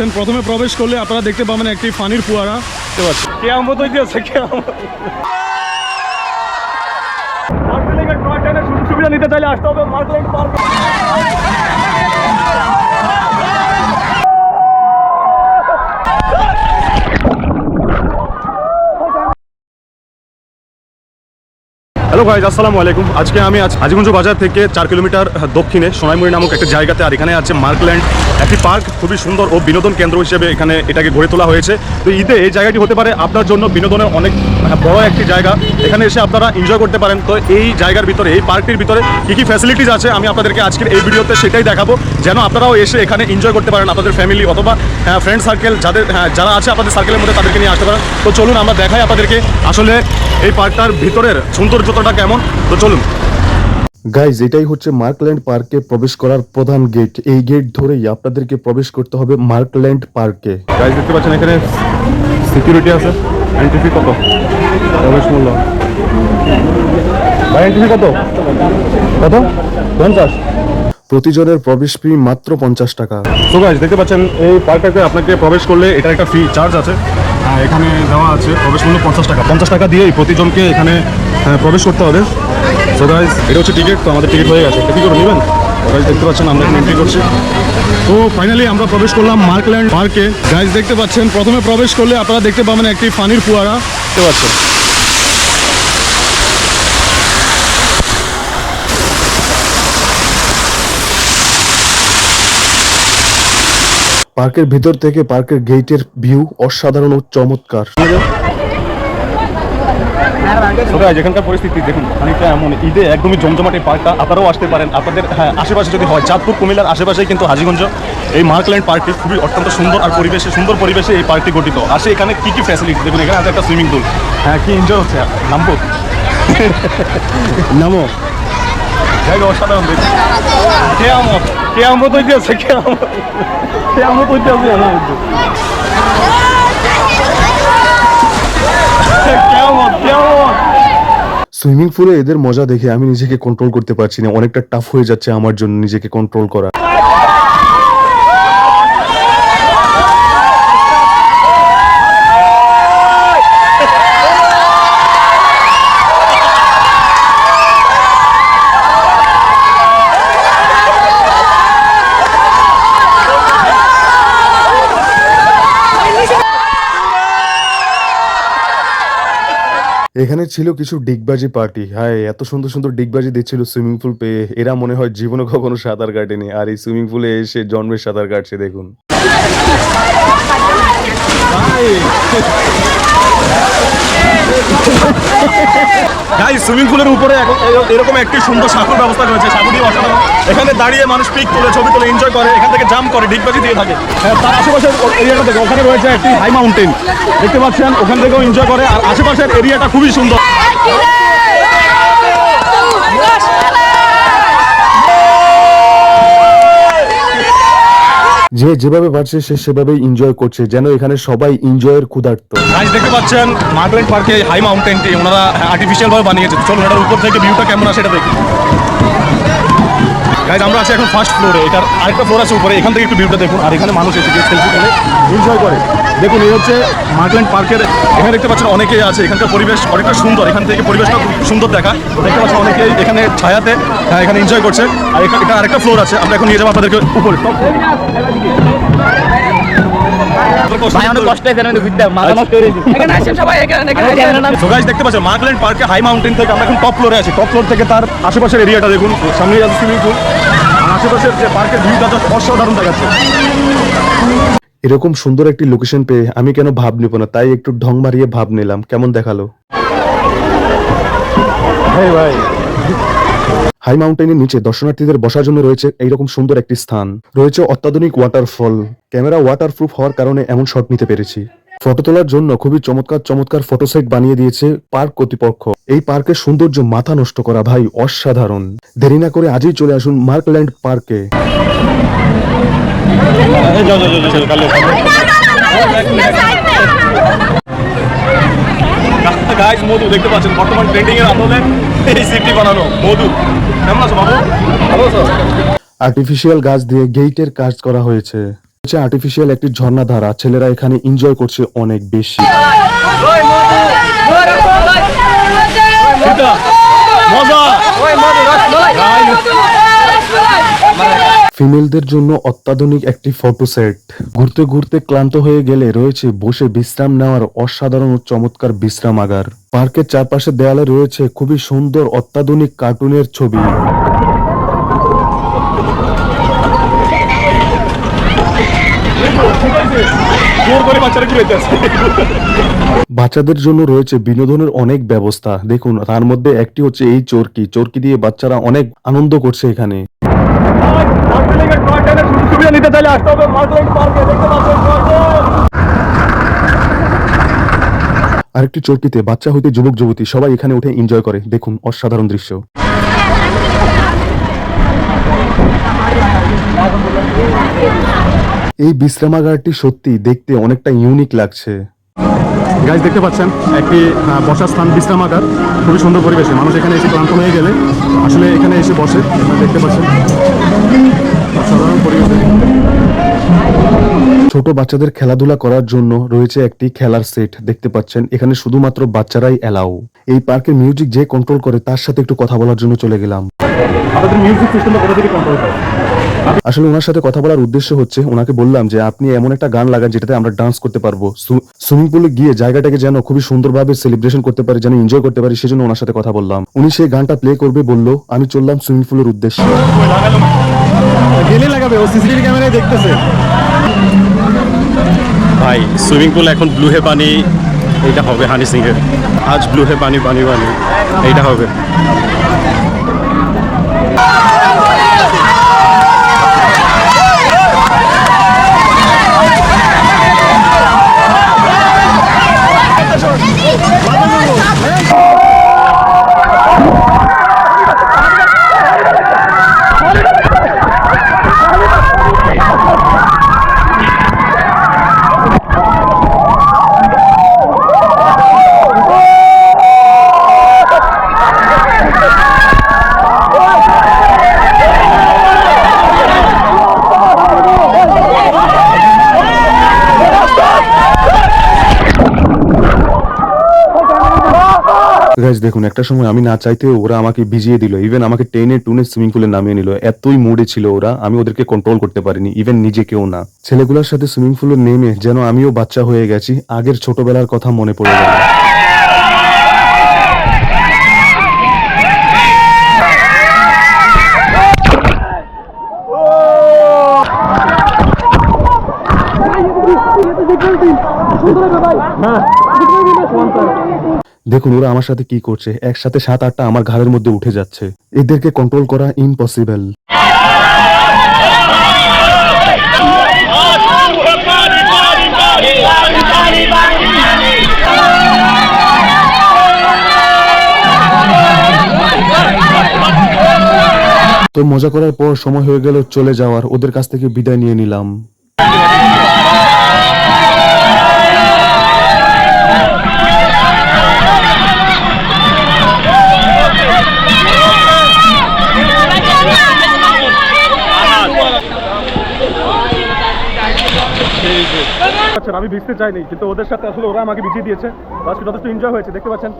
পাচ্ছেন। প্রথমে প্রবেশ করলে আপনারা দেখতে পাবেন একটি ফানির ফুয়ারা দেখতে পাচ্ছেন। কে আমত হইতেছে সুযোগ সুবিধা নিতে চাইলে আসতে হবে মার্কল্যান্ড পার্ক হ্যালো ভাই আসসালামু আলাইকুম। আজকে আমি আজ হাজিগঞ্জ বাজার থেকে চার কিলোমিটার দক্ষিণে সোনাইমুড়ি নামক একটা জায়গাতে আর এখানে আছে মার্কল্যান্ড একটি পার্ক খুবই সুন্দর ও বিনোদন কেন্দ্র হিসেবে এখানে এটাকে গড়ে তোলা হয়েছে। তো ঈদে এই জায়গাটি হতে পারে আপনার জন্য বিনোদনের অনেক বড় একটি জায়গা। এখানে এসে আপনারা এনজয় করতে পারেন। তো এই জায়গার ভিতরে এই পার্কটির ভিতরে কী কী ফ্যাসিলিটিস আছে আমি আপনাদেরকে আজকের এই ভিডিওতে সেটাই দেখাবো। যেন আপনারাও এসে এখানে এনজয় করতে পারেন আপনাদের ফ্যামিলি অথবা ফ্রেন্ড সার্কেল যাদের হ্যাঁ, যারা আছে আপনাদের সার্কেলের মধ্যে তাদেরকে নিয়ে আসতে পারেন। তো চলুন আমরা দেখাই আপনাদেরকে। আসলে এই পার্কটার ভিতরের সৌন্দর্যতা কেমন? তো চলুন। গাইজ এটাই হচ্ছে মার্কল্যান্ড পার্কে প্রবেশ করার প্রধান গেট এই গেট ধরেই আপনাদেরকে প্রবেশ করতে হবে মার্কল্যান্ড পার্কে। গাইজ দেখতে পাচ্ছেন এখানে সিকিউরিটি আছে। এন্ট্রি কত? প্রবেশ মূল্য। ভাই এন্ট্রি কত? কত? পঞ্চাশ। প্রতিজনের প্রবেশ ফি মাত্র পঞ্চাশ টাকা। তো গাইজ দেখতে পাচ্ছেন এই পার্কটাতে আপনাকে প্রবেশ করলে এটা একটা ফি চার্জ আছে। এখানে দেওয়া আছে প্রবেশ মূল্য পঞ্চাশ টাকা। পঞ্চাশ টাকা দিয়েই প্রতিজনকে এখানে প্রবেশ করতে হবে। সো গাইজ এটা হচ্ছে টিকিট তো আমাদের টিকিট হয়ে গেছে। কী করে নেবেন? গাইজ দেখতে পাচ্ছেন, আমরা এন্ট্রি করছি। তো ফাইনালি আমরা প্রবেশ করলাম মার্কল্যান্ড পার্কে গাইজ দেখতে পাচ্ছেন, প্রথমে প্রবেশ করলে আপনারা দেখতে পাবেন একটি ফানির ফুয়ারা দেখতে পাচ্ছেন। পার্কের ভিতর থেকে পার্কের গেটের ভিউ অসাধারণ ও চমৎকার। সবাই যেখানকার পরিস্থিতি দেখুন খানিকটা এমন ঈদে একদমই জমজমাট এই পার্কটা আপনারাও আসতে পারেন। আপনাদের হ্যাঁ আশেপাশে যদি হয় চাঁদপুর কুমিল্লার আশেপাশেই কিন্তু হাজিগঞ্জ এই মার্কল্যান্ড পার্কটি খুবই অত্যন্ত সুন্দর আর পরিবেশে সুন্দর পরিবেশে এই পার্কটি গঠিত। আসে এখানে কি কি ফ্যাসিলিটি দেখুন এখানে আছে একটা সুইমিং পুল হ্যাঁ কি এনজয় হচ্ছে? নামবো? নামো। সুইমিং পুলে এদের মজা দেখে আমি নিজেকে কন্ট্রোল করতে পারছি না। অনেকটা টাফ হয়ে যাচ্ছে আমার জন্য নিজেকে কন্ট্রোল করা। এখানে ছিল কিছু ডিগবাজি পার্টি। হ্যাঁ এত সুন্দর সুন্দর ডিগবাজি দিচ্ছিল সুইমিং পুল পেয়ে। এরা মনে হয় জীবনে কখনো সাঁতার কাটেনি। আর এই সুইমিং পুলে এসে জন্মের সাঁতার কাটছে, দেখুন। গাই সুইমিং পুলের উপরে এরকম একটি সুন্দর সাঁকুর ব্যবস্থা রয়েছে সাঁকুটি অসাধারণ এখানে দাঁড়িয়ে মানুষ পিক তোলে ছবি তোলে এনজয় করে এখান থেকে জাম্প করে ডিগবাজি দিয়ে থাকে। হ্যাঁ, তার আশেপাশের এরিয়াটা থেকে ওখানে রয়েছে একটি হাই মাউন্টেন দেখতে পাচ্ছেন ওখান থেকেও এনজয় করে। আর আশেপাশের এরিয়াটা খুবই সুন্দর। যে যেভাবে পারছে সে সেভাবেই এনজয় করছে, যেন এখানে সবাই এনজয়ের ক্ষুধার্ত। দেখতে পাচ্ছেন মার্কলেন পার্কে হাই মাউন্টেনটি ওনারা আর্টিফিশিয়াল ভাবে বানিয়েছে। চলুন এটার উপর থেকে ভিউটা কেমন আছে সেটা দেখি। গাইজ আমরা আছি এখন ফার্স্ট ফ্লোরে এটার আরেকটা ফ্লোর আছে উপরে, এখান থেকে একটু ভিউটা দেখুন। আর এখানে মানুষ এসে সেলফি করে এনজয় করে। দেখুন এই হচ্ছে মার্কল্যান্ড পার্কের এখানে দেখতে পাচ্ছেন অনেকেই আছে এখানকার পরিবেশ অনেকটা সুন্দর এখান থেকে পরিবেশটা খুব সুন্দর দেখা। দেখতে পাচ্ছেন অনেকেই এখানে ছায়াতে হ্যাঁ, এখানে এনজয় করছে। আর এখানে আরেকটা ফ্লোর আছে আমরা এখন নিয়ে যাব আপনাদেরকে উপরে। দেখতে পাচ্ছেন মার্কল্যান্ড পার্কে হাই মাউন্টেন থেকে আমরা এখন টপ ফ্লোরে আছি। টপ ফ্লোর থেকে তার আশেপাশের এরিয়াটা দেখুন সামনে আছে সুইমিং পুল আর আশেপাশের যে পার্কের ভিউটা অসাধারণ দেখাচ্ছে। এরকম সুন্দর একটি লোকেশন পেয়ে আমি কেন ভাব নিব না? তাই একটু ঢং মারিয়ে ভাব নিলাম। কেমন দেখাল? ভাই। হাই মাউন্টেনের নিচে দর্শনার্থীদের বসার জন্য রয়েছে এইরকম সুন্দর একটি স্থান। রয়েছে অত্যাধুনিক ওয়াটারফল ক্যামেরা ওয়াটারপ্রুফ হওয়ার কারণে এমন শট নিতে পেরেছি। ফটো তোলার জন্য খুবই চমৎকার চমৎকার ফটো সেট বানিয়ে দিয়েছে পার্ক কর্তৃপক্ষ। এই পার্কের সৌন্দর্য মাথা নষ্ট করা ভাই অসাধারণ। দেরি না করে আজই চলে আসুন মার্কল্যান্ড পার্কে। যাও কালে গাইজ মধু দেখতে পাচ্ছেন বর্তমান ট্রেন্ডিং এর আদলে এই সিটি বানানো মধু কেমন আছো বাবু ভালো আছো আর্টিফিশিয়াল গাছ দিয়ে গেইটের কাজ করা হয়েছে হচ্ছে আর্টিফিশিয়াল একটি ঝর্ণা ধারা ছেলেরা এখানে এনজয় করছে অনেক বেশি মজা ফিমেলদের জন্য অত্যাধুনিক একটি ফটো সেট ঘুরতে ঘুরতে ক্লান্ত হয়ে গেলে রয়েছে বসে বিশ্রাম নেওয়ার অসাধারণ চমৎকার বিশ্রামাগার পার্কের চারপাশে দেয়ালে রয়েছে খুবই সুন্দর অত্যাধুনিক কার্টুনের ছবি। বাচ্চাদের জন্য রয়েছে বিনোদনের অনেক ব্যবস্থা। দেখুন, তার মধ্যে একটি হচ্ছে এই চরকি। চরকি দিয়ে বাচ্চারা অনেক আনন্দ করছে এখানে। সুবিধা নিতে চাইলে আসতে হবে। আরেকটি চরকিতে বাচ্চা হইতে যুবক, যুবতী সবাই এখানে উঠে এনজয় করে। দেখুন অসাধারণ দৃশ্য। এই বিশ্রামাগারটি সত্যি দেখতে অনেকটা ইউনিক লাগছে। গাছ দেখতে পাচ্ছেন একটি বসার স্থান বিশ্রামাগার খুবই সুন্দর পরিবেশে। মানুষ এখানে এসে ক্লান্ত হয়ে গেলে আসলে এখানে এসে বসে দেখতে পাচ্ছেন। পরিবেশে। ছোট বাচ্চাদের খেলাধুলা করার জন্য রয়েছে একটি খেলার সেট দেখতে পাচ্ছেন। এখানে শুধুমাত্র বাচ্চারাই এলাও। এই পার্কের মিউজিক যে কন্ট্রোল করে তার সাথে একটু কথা বলার জন্য চলে গেলাম। আপনাদের মিউজিক সিস্টেমটা কোথা থেকে কন্ট্রোল হয় আসলে ওনার সাথে কথা বলার উদ্দেশ্য হচ্ছে ওনাকে বললাম যে আপনি এমন একটা গান লাগান যেটাতে আমরা ডান্স করতে পারব। সুইমিং পুলে গিয়ে জায়গাটাকে যেন খুবই সুন্দরভাবে সেলিব্রেশন করতে পারি যেন এনজয় করতে পারি সেজন্য ওনার সাথে কথা বললাম। উনি সেই গানটা প্লে করবে বলল আমি চললাম সুইমিং পুলের উদ্দেশ্যে। গেলে লাগাবে ও সিসিটিভি ক্যামেরায় দেখতেছে। ভাই সুইমিং পুল এখন ব্লু হে পানি এইটা হবে হানি সিং এর আজ ব্লু হে পানি পানি পানি এইটা হবে। গাইজ দেখুন, একটা সময় আমি না চাইতে ওরা আমাকে ভিজিয়ে দিল। ইভেন আমাকে টেনে টুনে সুইমিং পুলে নামিয়ে নিল। এতই মুডে ছিল ওরা, আমি ওদেরকে কন্ট্রোল করতে পারিনি ইভেন নিজেকেও না। ছেলেগুলোর সাথে সুইমিং পুলে নেমে যেন আমিও বাচ্চা হয়ে গেছি, আগের ছোটবেলার কথা মনে পড়ে গেল। দেখুন, ওরা আমার সাথে কি করছে। একসাথে সাত, আটটা আমার ঘাড়ের মধ্যে উঠে যাচ্ছে। এদেরকে কন্ট্রোল করা ইম্পসিবল তো মজা করার পর সময় হয়ে গেল চলে যাওয়ার। ওদের কাছ থেকে বিদায় নিয়ে নিলাম। আচ্ছা আমি ভিজতে চাইনি, কিন্তু ওদের সাথে আসলে ওরা আমাকে ভিজিয়ে দিয়েছে। আজকে যথেষ্ট এনজয় হয়েছে, দেখতে পাচ্ছেন?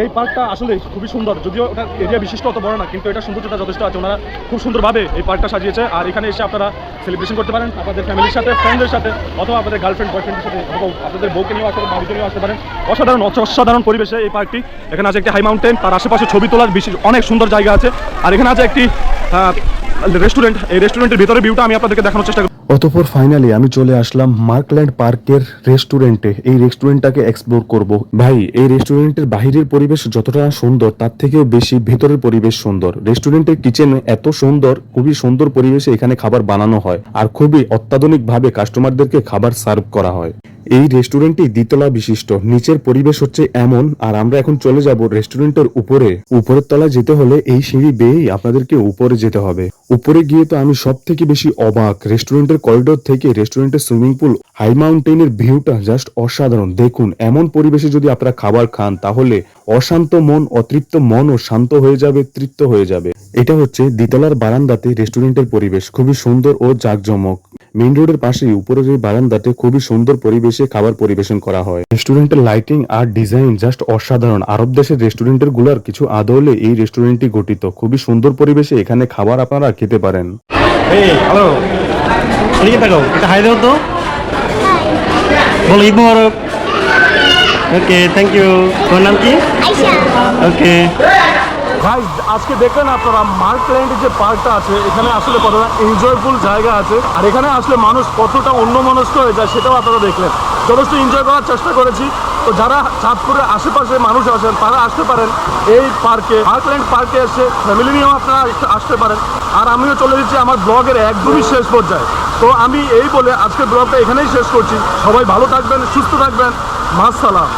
এই পার্কটা আসলে খুবই সুন্দর, যদিও ওটা এরিয়া বিশিষ্ট অত বড় না, কিন্তু এটা সৌন্দর্যটা যথেষ্ট আছে। ওনারা খুব সুন্দরভাবে এই পার্কটা সাজিয়েছে, আর এখানে এসে আপনারা সেলিব্রেশন করতে পারেন, আপনাদের ফ্যামিলির সাথে ফ্রেন্ডদের সাথে, অথবা আপনাদের গার্লফ্রেন্ড বয়ফ্রেন্ডের সাথে, অথবা আপনাদের বউকে নিয়েও আসতে পারেন বাড়িতে নিয়ে আসতে পারেন। অসাধারণ অসাধারণ পরিবেশে এই পার্কটি। এখানে আছে একটি হাই মাউন্টেন তার আশেপাশে ছবি তোলার বিশেষ অনেক সুন্দর জায়গা আছে। আর এখানে আছে একটি রেস্টুরেন্ট এই রেস্টুরেন্টের ভিতরে ভিউটা আমি আপনাদেরকে দেখানোর চেষ্টা অতঃপর ফাইনালি আমি চলে আসলাম মার্কল্যান্ড পার্কের রেস্টুরেন্টে এই রেস্টুরেন্টটাকে এক্সপ্লোর করব। ভাই, এই রেস্টুরেন্টের বাহিরের পরিবেশ যতটা সুন্দর, তার থেকেও বেশি ভেতরের পরিবেশ সুন্দর। রেস্টুরেন্টের কিচেন এত সুন্দর, খুবই সুন্দর পরিবেশে এখানে খাবার বানানো হয়। আর খুবই অত্যাধুনিক ভাবে কাস্টমারদেরকে খাবার সার্ভ করা হয়। এই রেস্টুরেন্টটি দ্বিতলা বিশিষ্ট নিচের পরিবেশ হচ্ছে এমন, আর আমরা এখন চলে যাব রেস্টুরেন্টের উপরে। উপরের তলায় যেতে হলে এই সিঁড়ি বেয়েই আপনাদেরকে উপরে যেতে হবে। উপরে গিয়ে তো আমি সব থেকে বেশি অবাক। রেস্টুরেন্টের করিডোর থেকে রেস্টুরেন্টের সুইমিং পুল হাই মাউন্টেনের ভিউটা জাস্ট অসাধারণ। দেখুন, এমন পরিবেশে যদি আপনারা খাবার খান, তাহলে অশান্ত মন, অতৃপ্ত মনও শান্ত হয়ে যাবে, তৃপ্ত হয়ে যাবে। এটা হচ্ছে দ্বিতলার বারান্দাতে রেস্টুরেন্টের পরিবেশ। খুবই সুন্দর ও জাঁকজমক। মেইন রোডের পাশেই উপরের এই বারান্দাতে খুবই সুন্দর পরিবেশে খাবার পরিবেশন করা হয়। রেস্টুরেন্টের লাইটিং আর ডিজাইন জাস্ট অসাধারণ। আরব দেশের রেস্টুরেন্টেরগুলার কিছু আদলে এই রেস্টুরেন্টটি গঠিত। খুবই সুন্দর পরিবেশে এখানে খাবার আপনারা খেতে পারেন। হ্যালো এদিকে তাকাও। এটা হাই দাও তো। বলো Eid Mubarak. Okay thank you তোমার নাম কি? ওকে ভাই, আজকে দেখলেন আপনারা মার্কল্যান্ড যে পার্কটা আছে, এখানে আসলে কতটা এনজয়ফুল জায়গা আছে, আর এখানে আসলে মানুষ কতটা অন্য মনস্ক হয়ে যায় সেটাও আপনারা দেখলেন। যথেষ্ট এনজয় করার চেষ্টা করেছি। তো যারা চাঁদপুরের আশেপাশে মানুষ আছেন, তারা আসতে পারেন এই পার্কে মার্ক মার্কল্যান্ড পার্কে এসে ফ্যামিলি নিয়েও আপনারা আসতে পারেন। আর আমিও চলে যাচ্ছি আমার ব্লগের একদমই শেষ পর্যায়ে। তো আমি এই বলে আজকের ব্লগটা এখানেই শেষ করছি। সবাই ভালো থাকবেন, সুস্থ থাকবেন। মাসালাম